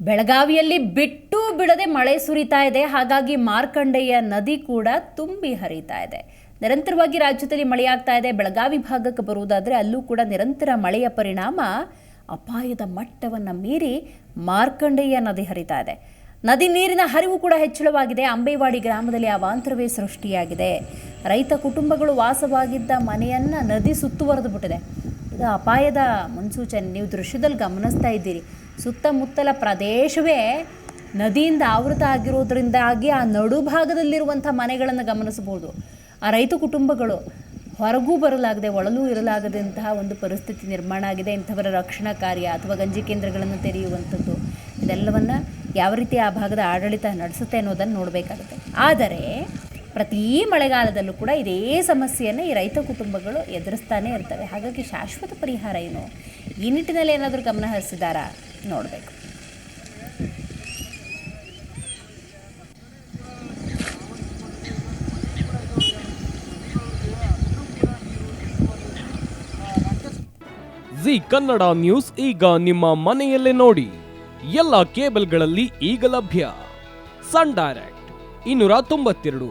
ಬೆಳಗಾವಿಯಲ್ಲಿ ಬಿಟ್ಟು ಬಿಡದೆ ಮಳೆ ಸುರಿತಾ ಇದೆ. ಹಾಗಾಗಿ ಮಾರ್ಕಂಡೆಯ ನದಿ ಕೂಡ ತುಂಬಿ ಹರಿತಾ ಇದೆ. ನಿರಂತರವಾಗಿ ರಾಜ್ಯದಲ್ಲಿ ಮಳೆಯಾಗ್ತಾ ಇದೆ. ಬೆಳಗಾವಿ ಭಾಗಕ್ಕೆ ಬರುವುದಾದರೆ ಅಲ್ಲೂ ಕೂಡ ನಿರಂತರ ಮಳೆಯ ಪರಿಣಾಮ ಅಪಾಯದ ಮಟ್ಟವನ್ನು ಮೀರಿ ಮಾರ್ಕಂಡೆಯ ನದಿ ಹರಿತಾ ಇದೆ. ನದಿ ನೀರಿನ ಹರಿವು ಕೂಡ ಹೆಚ್ಚಳವಾಗಿದೆ. ಅಂಬೇವಾಡಿ ಗ್ರಾಮದಲ್ಲಿ ಅವಾಂತರವೇ ಸೃಷ್ಟಿಯಾಗಿದೆ. ರೈತ ಕುಟುಂಬಗಳು ವಾಸವಾಗಿದ್ದ ಮನೆಯನ್ನು ನದಿ ಸುತ್ತುವರೆದು ಬಿಟ್ಟಿದೆ. ಅಪಾಯದ ಮುನ್ಸೂಚನೆ. ನೀವು ದೃಶ್ಯದಲ್ಲಿ ಗಮನಿಸ್ತಾ ಇದ್ದೀರಿ. ಸುತ್ತಮುತ್ತಲ ಪ್ರದೇಶವೇ ನದಿಯಿಂದ ಆವೃತ ಆಗಿರೋದ್ರಿಂದಾಗಿ ಆ ನಡುಭಾಗದಲ್ಲಿರುವಂಥ ಮನೆಗಳನ್ನು ಗಮನಿಸಬಹುದು. ಆ ರೈತ ಕುಟುಂಬಗಳು ಹೊರಗೂ ಬರಲಾಗದೆ ಒಳಲೂ ಇರಲಾಗದಂತಹ ಒಂದು ಪರಿಸ್ಥಿತಿ ನಿರ್ಮಾಣ ಆಗಿದೆ. ಇಂಥವರ ರಕ್ಷಣಾ ಕಾರ್ಯ ಅಥವಾ ಗಂಜಿ ಕೇಂದ್ರಗಳನ್ನು ತೆರೆಯುವಂಥದ್ದು ಇದೆಲ್ಲವನ್ನು ಯಾವ ರೀತಿ ಆ ಭಾಗದ ಆಡಳಿತ ನಡೆಸುತ್ತೆ ಅನ್ನೋದನ್ನು ನೋಡಬೇಕಾಗುತ್ತೆ. ಆದರೆ ಪ್ರತಿ ಮಳೆಗಾಲದಲ್ಲೂ ಕೂಡ ಇದೇ ಸಮಸ್ಯೆಯನ್ನು ಈ ರೈತ ಕುಟುಂಬಗಳು ಎದುರಿಸ್ತಾನೆ ಇರ್ತವೆ. ಹಾಗಾಗಿ ಶಾಶ್ವತ ಪರಿಹಾರ ಏನು? ಈ ನಿಟ್ಟಿನಲ್ಲಿ ಏನಾದರೂ ಗಮನ ಹರಿಸಿದಾರಾ? ನೋಡಬೇಕು. ಜಿ ಕನ್ನಡ ನ್ಯೂಸ್ ಈಗ ನಿಮ್ಮ ಮನೆಯಲ್ಲೇ ನೋಡಿ. ಎಲ್ಲ ಕೇಬಲ್ಗಳಲ್ಲಿ ಈಗ ಲಭ್ಯ. ಸನ್ ಡೈರೆಕ್ಟ್, ಇನ್ನೂರ ತೊಂಬತ್ತೆರಡು.